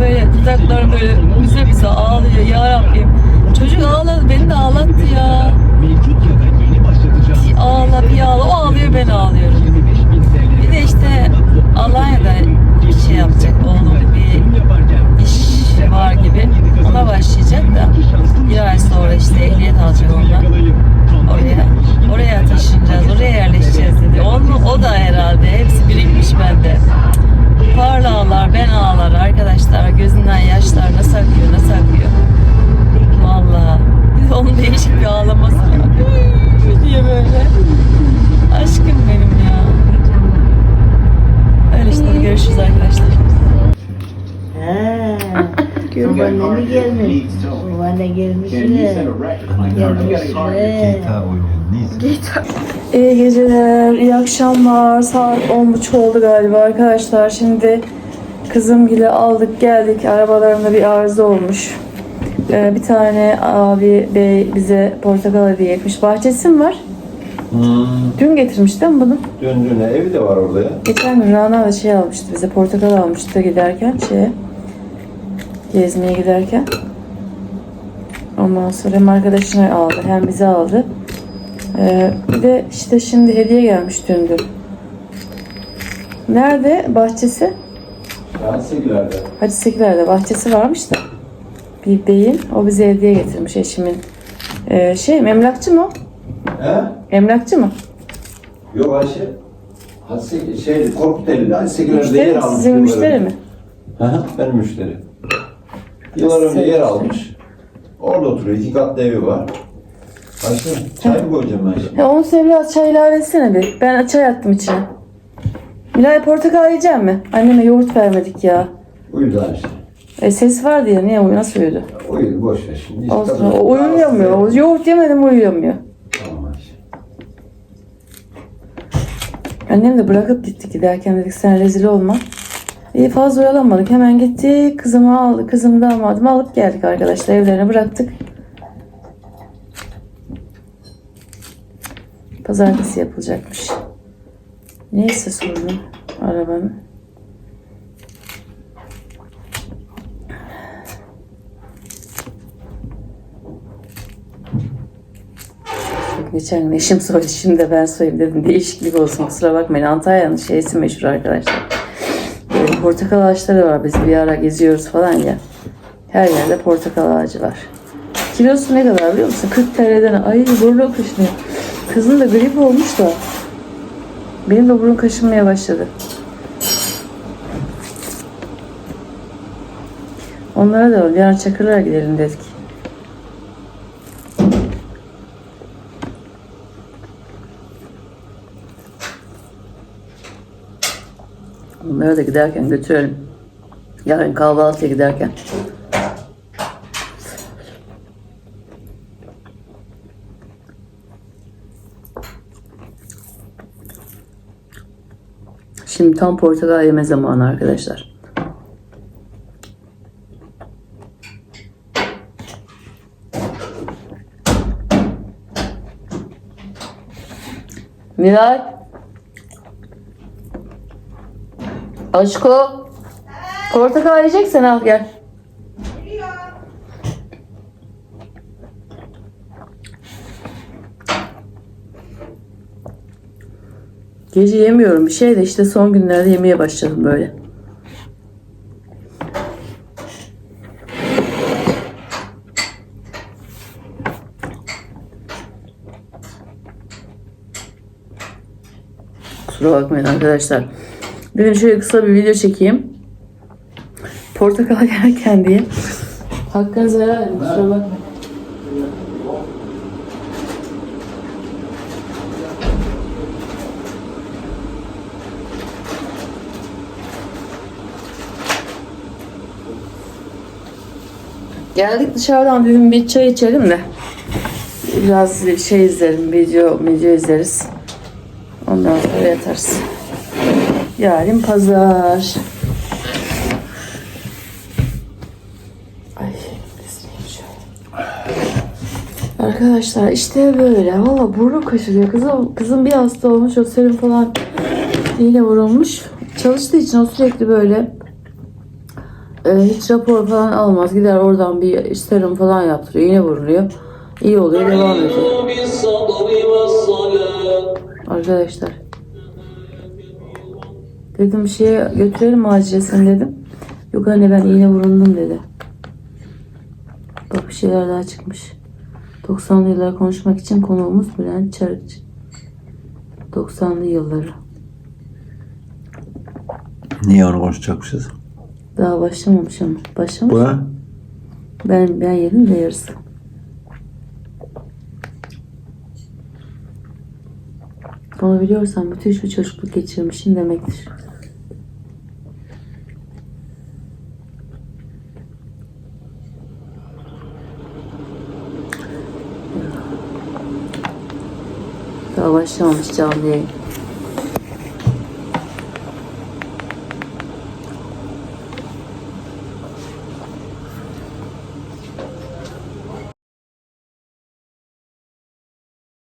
böyle dudakları böyle bize bize ağlıyor. Ya Rabbim. Çocuk ağladı beni de ağlattı ya. Bir ağla bir ağla. O ağlıyor ben ağlıyorum. Bir de işte Alanya'da bir şey yapacak oğlum. Bir iş var gibi. Ona başlayacak da. Bir ay sonra işte ehliyet alacak ondan onun değişik bir ağlaması var. diye böyle. Aşkım benim ya. Öyle işte görüşürüz arkadaşlar. Ha, babaanne mi gelmiş? Babaanne gelmiş de. Gelmiş de. İyi geceler, iyi akşamlar. Saat 10.30 oldu galiba arkadaşlar. Şimdi kızım gibi aldık geldik. Arabalarında bir arıza olmuş. Ee, bir tane abi bey bize portakal hediye etmiş. Bahçesi mi var? Hmm. Dün getirmiş değil mi bunu? Döndüğüne evi de var orada ya. Geçen gün Rana da şey almıştı bize portakal almıştı giderken şeye gezmeye giderken. Ondan sonra hem arkadaşına aldı hem bize aldı. Ee, bir de işte şimdi hediye gelmiş dün dün. Nerede bahçesi? Ben sevgilerde. Hacı Sekiler'de bahçesi varmış da. Beyin o bize hediye getirmiş eşimin. Ee, şey emlakçı mı o? He? Emlakçı mı? Yok Ayşe. Hasi şey Korkuteli. Ayşegül'de Müşteri yer mi? almış. Sizin yıllar müşteri önce. mi? Hı hı benim müşteri. Yıllar önce yer almış. Orada oturuyor. iki katlı evi var. Ayşe çay mı koyacağım ben şimdi? Ya onu sev biraz çay ilave etsene bir. Ben çay attım içine. Milay portakal yiyecek mi? Anneme yoğurt vermedik ya. Uyudu Ayşe. E, ses vardı ya niye uyuyor? Nasıl uyudu? Uyudu boş ver şimdi. İşte Olsun. tabii- O uyuyamıyor. Yoğurt yemedim uyuyamıyor. Tamam Ayşe. Annem de bırakıp gitti giderken dedik sen rezil olma. İyi fazla oyalanmadık. Hemen gittik. Kızımı aldı. Kızımı damadımı alıp geldik arkadaşlar. Evlerine bıraktık. Pazartesi yapılacakmış. Neyse sorunu arabanın. Geçen gün eşim soydu şimdi de ben soyayım dedim. Değişiklik olsun kusura bakmayın. Antalya'nın şeysi meşhur arkadaşlar. Böyle portakal ağaçları var. Biz bir ara geziyoruz falan ya. Her yerde portakal ağacı var. Kilosu ne kadar biliyor musun? 40 TL'den. Ay burnu kaşınıyor. Kızın da grip olmuş da. Benim de burun kaşınmaya başladı. Onlara da yarın Çakırlar'a gidelim dedik. Onlara da giderken götürelim. Yarın kahvaltıya giderken. Şimdi tam portakal yeme zamanı arkadaşlar. Miray. Aşko. Portakal yiyeceksen al gel. Gece yemiyorum bir şey de işte son günlerde yemeye başladım böyle. Kusura bakmayın arkadaşlar. Dedim şöyle kısa bir video çekeyim. Portakal yerken diye. Hakkınızı helal edin. Kusura bakmayın. Geldik dışarıdan dedim bir çay içelim de. Biraz şey izlerim, video, video izleriz. Ondan sonra yatarız. Yarın pazar. Ay. Arkadaşlar işte böyle. Valla burnum kaşınıyor. Kızım, kızım bir hasta olmuş. O serum falan iğne vurulmuş. Çalıştığı için o sürekli böyle e, hiç rapor falan almaz. Gider oradan bir serum falan yaptırıyor. iğne vuruluyor. İyi oluyor. Devam ediyor. Arkadaşlar. Dedim bir şeye götürelim mi acile seni dedim. Yok anne ben iğne vurundum dedi. Bak bir şeyler daha çıkmış. 90'lı yılları konuşmak için konuğumuz Bülent Çarıkçı. 90'lı yılları. Niye onu konuşacakmışız? Daha başlamamış ama. Başlamış. Bu ne? Ben ben yedim de yarısı. Bunu biliyorsan müthiş bir çocukluk geçirmişsin demektir. Daha başlamamış.